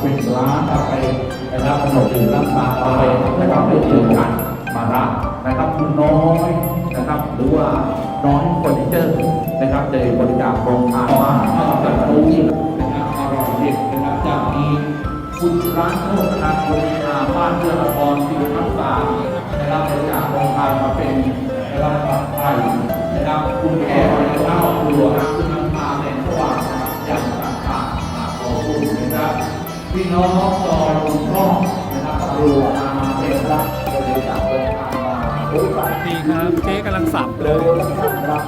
เป็นร้านกาแฟนะครับขนมดื่มน้ำตาลกาแฟนะครับได้เจอกันมาระนะครับคุณน้อยนะครับ หรือว่าน้อยเฟอร์นิเจอร์นะครับได้บริจาคโรงทานมาให้กับผู้ที่นะครับอร่อยเด็ดนะครับจากนี้คุณร้านโทษนะครับบริกาบ้านเพื่อนละครสิวทักษานะครับบริจาคโรงทานมาเป็นนะครับปัจไทยนะครับคุณแก้วนะครับครัว พี่น้องซอยคุณพ่อนะครับครัวมาเป็นรับบริจาคโรงทานมาโอ้ยดีครับเจ๊กำลังสับเลเร็วยแล้วนะครับนะครับ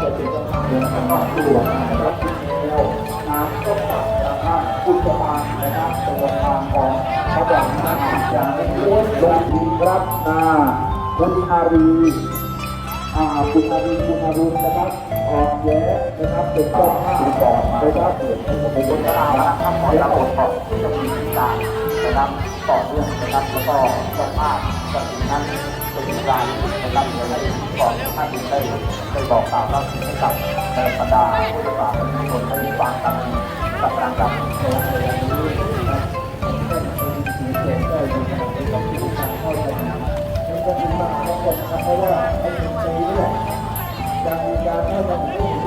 จะเป็นเจ้าภาพเรื่องของครอบครัวนะครับแล้วน้ำต้มตับนะครับคุณประมาณนะครับตัวทางของพระบาทนะครับอย่างเป็นล้วนลงดีครับอ่าคุณอารี อ่าคุณอารีคุณอารุณนะครับ ออกแย้นะครับเป็นเจ้าภาพก่อนนะครับเป็นคนกลางนะครับขอรับผลก่อนที่จะมีการนะครับต่อเนื่องนะครับแล้วก็เจ้าภาพจากนั้นเป็นการนะครับเดี๋ยวให้ก่อนท่านได้ได้บอกกล่าวเล่าถึงให้กับบรรดาผู้ประกอบการคนได้ฟังกันกับการกับในวันนี้นะเป็นสิ่งที่ได้อยู่ในต้อการเข้าใจนะมันจะมีบางคนนะครับเพราะว่าไอ้สิ่งนี้เนี่ย จะมีการเข้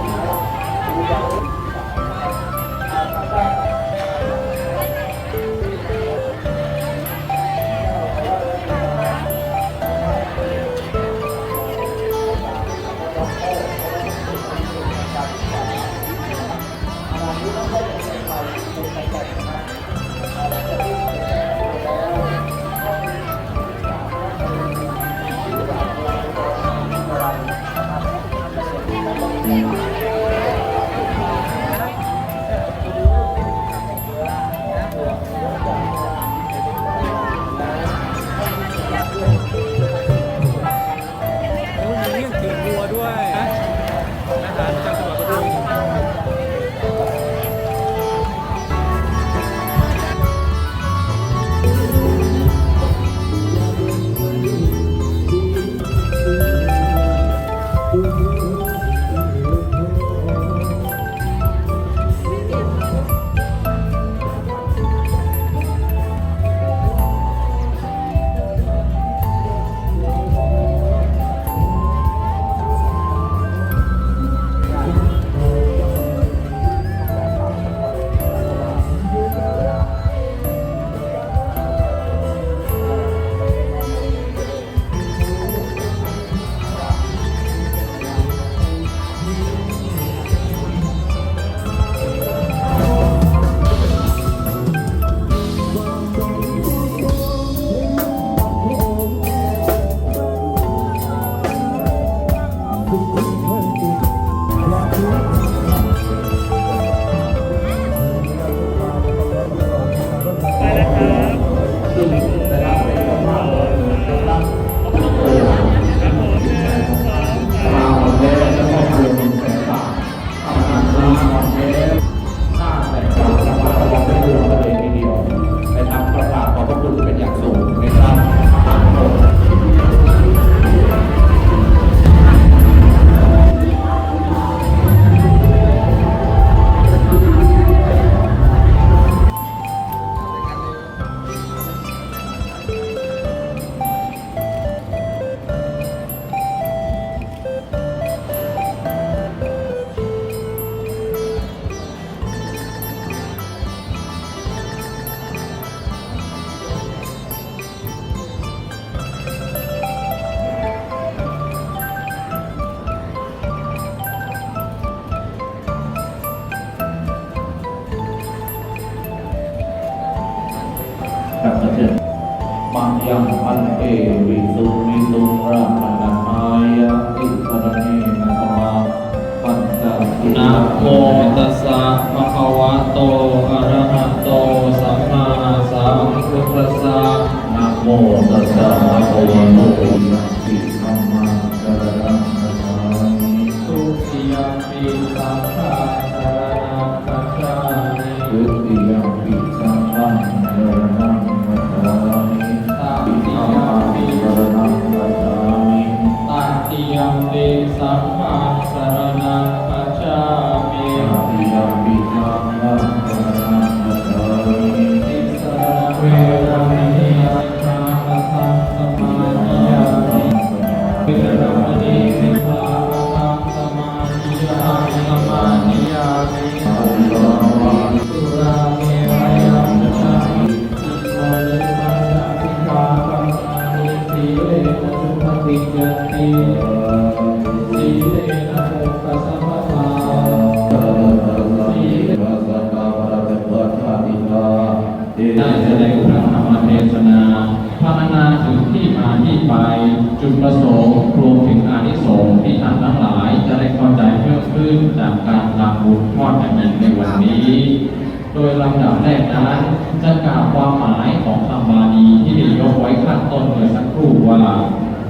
ต้นเมื่อสักครู่ว่า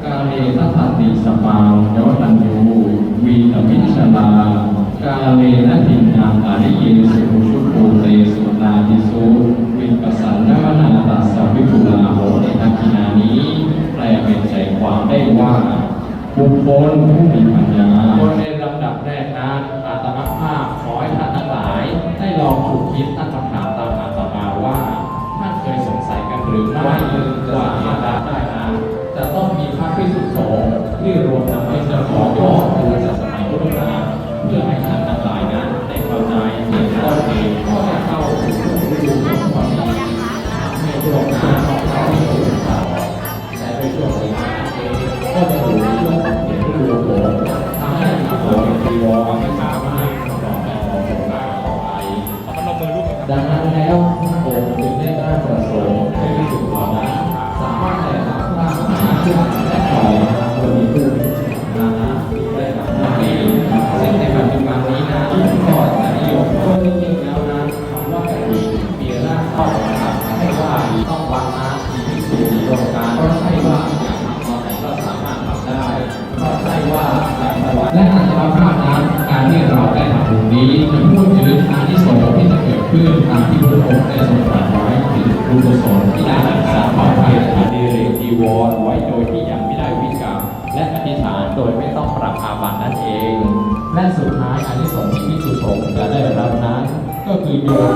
กาเลทัสติสปาวยตัญยูวีตมิชลากาเลนทินังอริเยสุ ใช้ไปช่วงนี้ วรไว้โดยที่ยังไม่ได้วิกรรมและอธิษฐานโดยไม่ต้องปรับอาบัตินั่นเอง และสุดท้ายอนิสงส์ที่พิสุสงจะได้รับนั้น ก็คือโยม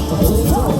Oh,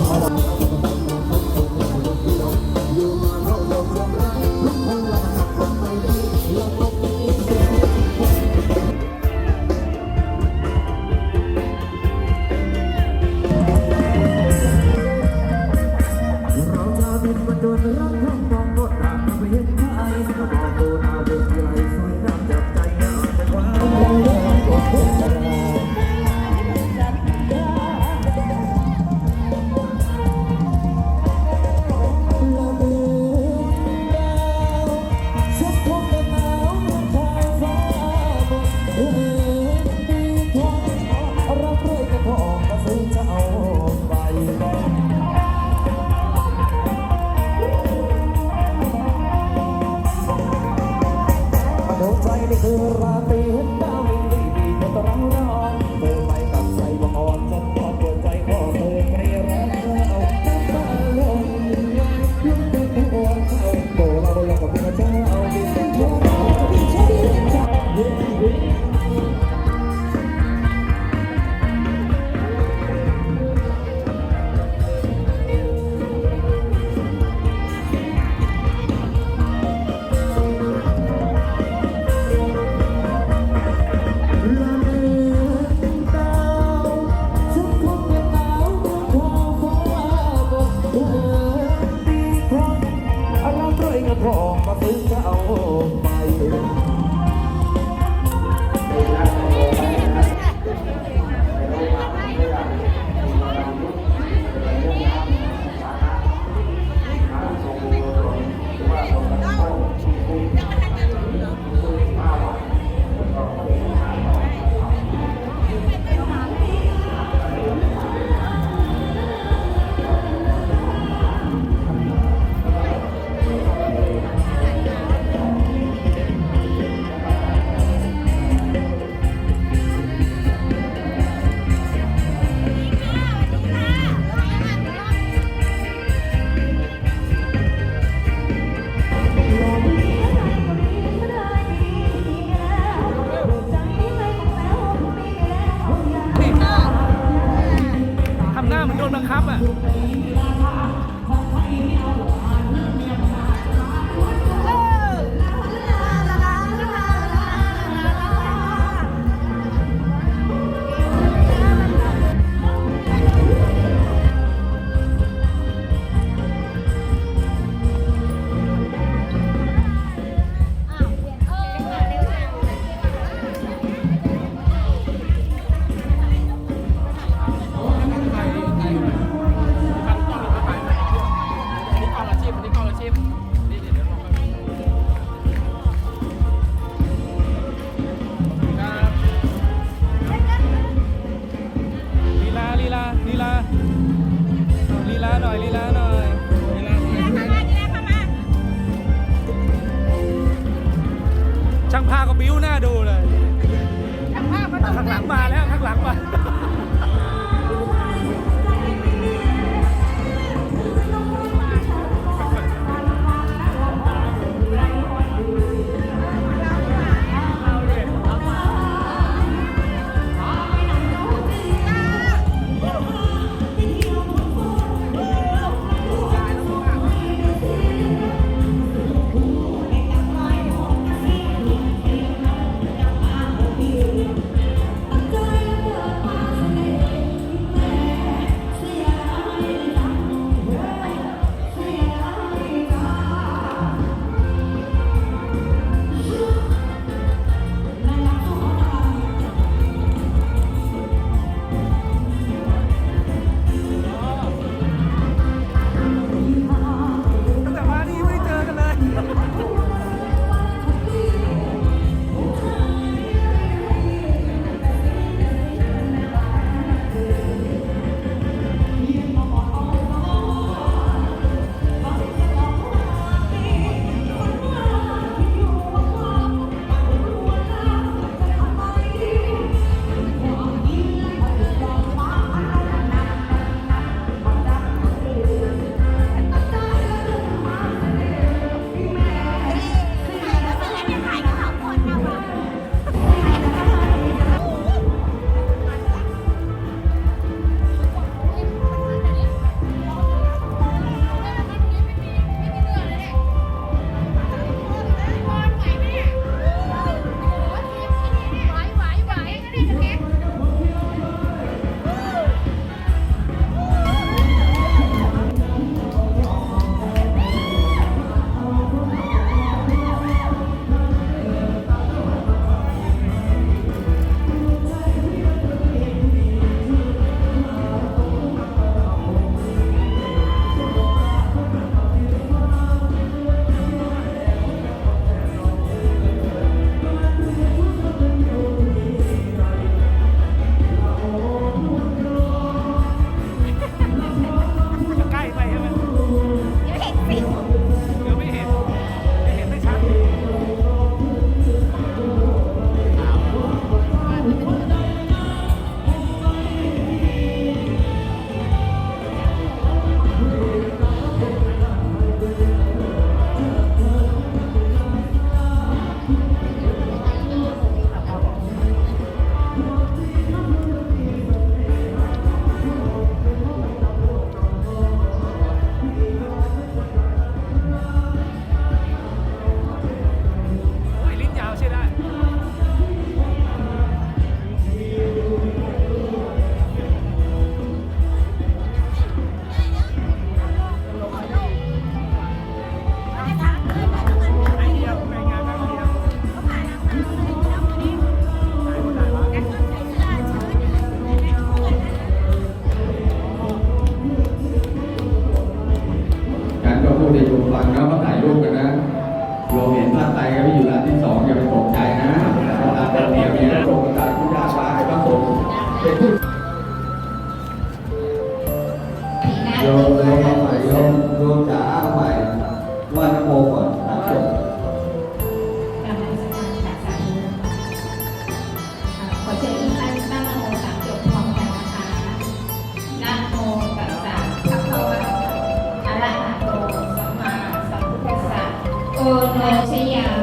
โ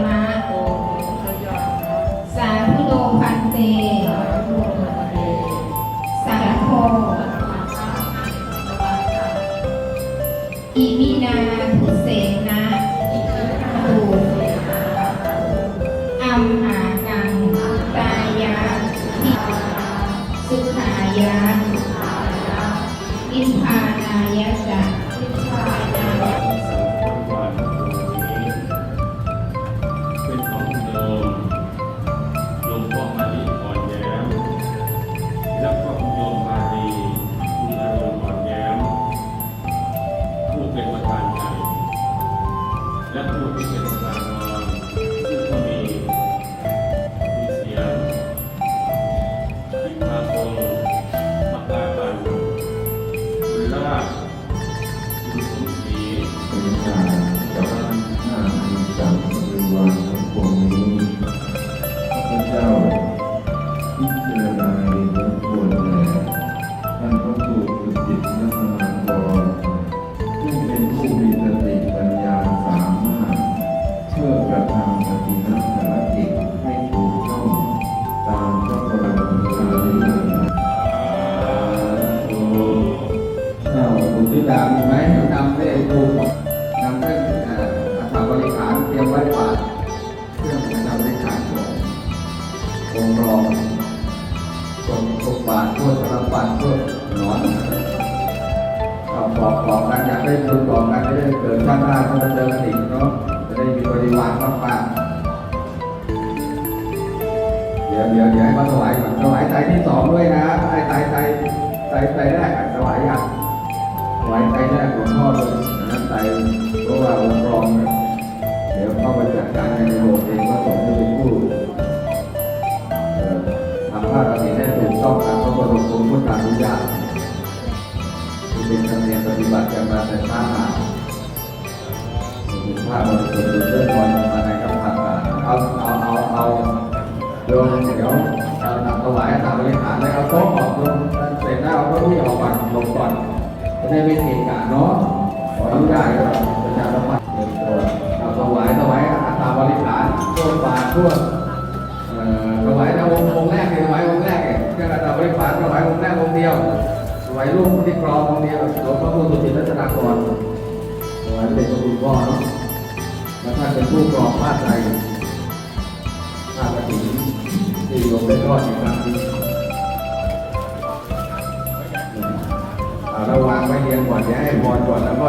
าคุณที่ดามีไหมนำได้ดูนำได้เอ่อมาทำบริหารเตรียมไว้ฝากเครื่องประดับบริหารขององค์รองตรงทุกบาททั่วสารพัดทั่วหนอนเอาบอกบอกกันอยากได้บุญบอกกันจะได้เกิดชาติหน้าก็มาเจอกันอีกเนาะจะได้มีบริวารมากๆเดี๋ยวเดี๋ยวเดี๋ยวให้มาถวายก่อนถวายไตรที่สองด้วยนะไตรไตรไตรไตรไตรแรกอะถวายอย่าง ไว้ใจแรกหลวงพ่อเลยนะใจเพราะว่าองค์รองเดี๋ยวเข้าไปจัดการในโบสถ์เองว่าสงฆ์จะเป็นผู้เอ่อทำผ้ากฐินให้ถูกต้องตามพระบรมครูพุทธานุญาตที่เป็นธรรมเนียมปฏิบัติกันมาแต่ช้านานถึงผ้าบริสุทธิ์เรื่องวันมาในคำพันธ์เอาเอาเอาเอาโยมเดี๋ยวเอาถวายตามบริหารแล้วเอาโต๊ะออกลงเสร็จแล้วเอาเก้าอี้ออกก่อนลงก่อน จะได้ไม่เกะกะเนาะขออนุญาตครับประชาสัมพันธ์เดินตัวเอาถวายถวายอาหารตามบริขารทั่วบาททั่วเอ่อถวายนะองค์องค์แรกเลยถวายองค์แรกเนี่ยแค่ตาบริขารถวายองค์แรกองค์เดียวถวายรูปที่กรององค์เดียวหลวงพ่อพุทธสุติรัตนากรถวายเป็นพระคุณพ่อเนาะแล้วท่านเป็นผู้กรองผ้าใจผ้ากฐินที่ลงได้รอดในครั้ง เราวางไว้เรียงก่อนอย่าให้บอลก่อนแล้วก็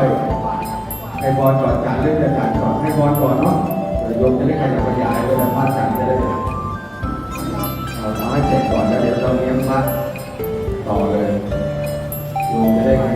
ให้บอลก่อนจานเรื่องจะจานก่อนให้บอลก่อนเนาะเดี๋ยวโยมจะได้ขยับขยายเวลาพระจานจะได้เอาเอาให้เสร็จก่อนแล้วเดี๋ยวเราเลี้ยงพระต่อเลยโยมจะได้ข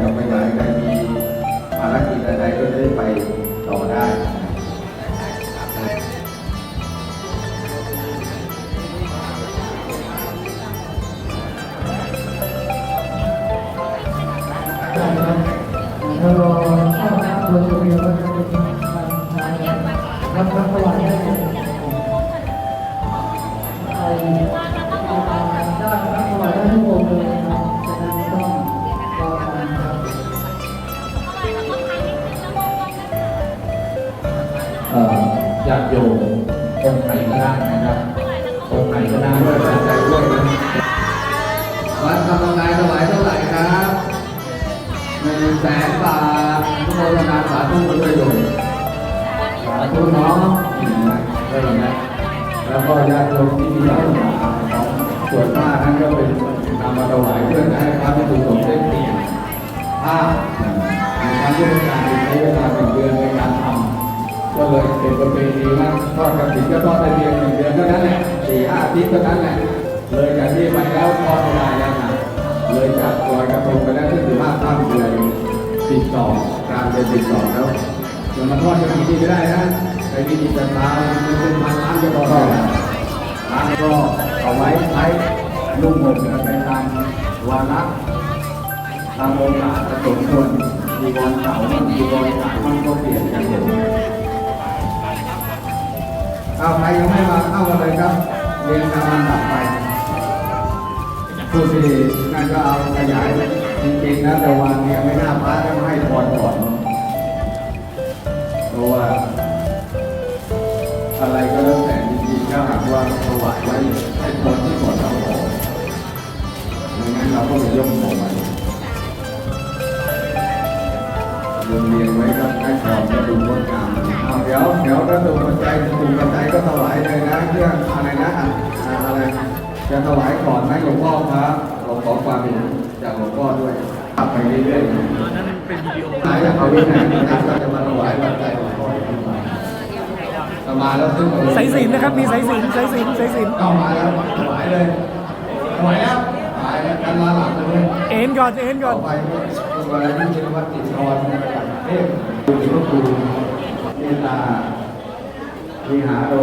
ททุกคนทำสาธุด้วยโยมสาธุเนาะอืมนะได้ไหมแล้วก็ญาติโยมที่มีลักษณะของส่วนมากนั้นก็เป็นนำมาถวายเพื่อจะให้พระพิสุสงฆ์ได้เปลี่ยนผ้าในการที่การใช้เวลาเป็นเดือนในการทำก็เลยเป็นประเพณีว่าทอดกระถิ่นก็ทอดได้เพียงหนึ่งเดือนเท่านั้นแหละสี่ห้าอาทิตย์เท่านั้นแหละเลยจากที่ไปแล้วทอดไม่ได้แล้วนะเลยจากลอยกระทงไปแล้วที่สิบห้าค่ำเดือนสิบสอง เดือนสิบสองแล้วจะมาทอดจะมีที่ไม่ได้นะไปมีจิตศรัทธามันเป็นพันล้านจะพอได้ร้านก็เอาไว้ใช้นุ่งห่มในการวาระตามโอกาสสมควรมีบอลเก่ามันมีบอลใหม่มันก็เปลี่ยนกันหมดเอาใครยังไม่มาเข้ามาเลยครับเรียนตามลำดับไปผู้ที่นั่นก็เอาขยายจริงๆนะแต่วางเนี่ยไม่น่าพระจะไม่ให้ถอนก่อน ราะว่า อะไรก็แล้วแต่จริงๆถ้าหากว่าถวายไว้ให้คนที่ก่อนเราขอดังนั้นเราก็เลยยกของไว้รวมเรียงไว้ก็ให้ความกระดูกงดงามเอาเดี๋ยวเดี๋ยวกระดูกปัจจัยกระดูกปัจจัยก็ถวายเลยนะเครื่องอะไรนะอะไรจะถวายก่อนไหมหลวงพ่อครับเราขอความเห็นจากหลวงพ่อด้วยไปเรื่อยๆ เป็นวิดีโอหลายจากเขาวินัยนะครับก็จะมาถวายปัจจัยหลวงพ่อสมาแล้วซึ่งสายสิญจนนะครับมีสายสิญจนสายสิญจนสายสิญจนเข้ามาแล้วถวายเลยถวายแล้วถวายแล้วกันมาหลังเลยเอ็นก่อนเอ็นก่ต่ออนไปคุณวรยุทธ์ชินวัตรติดทรจากเทพคุณหลวงปู่เมตตาวิหารโร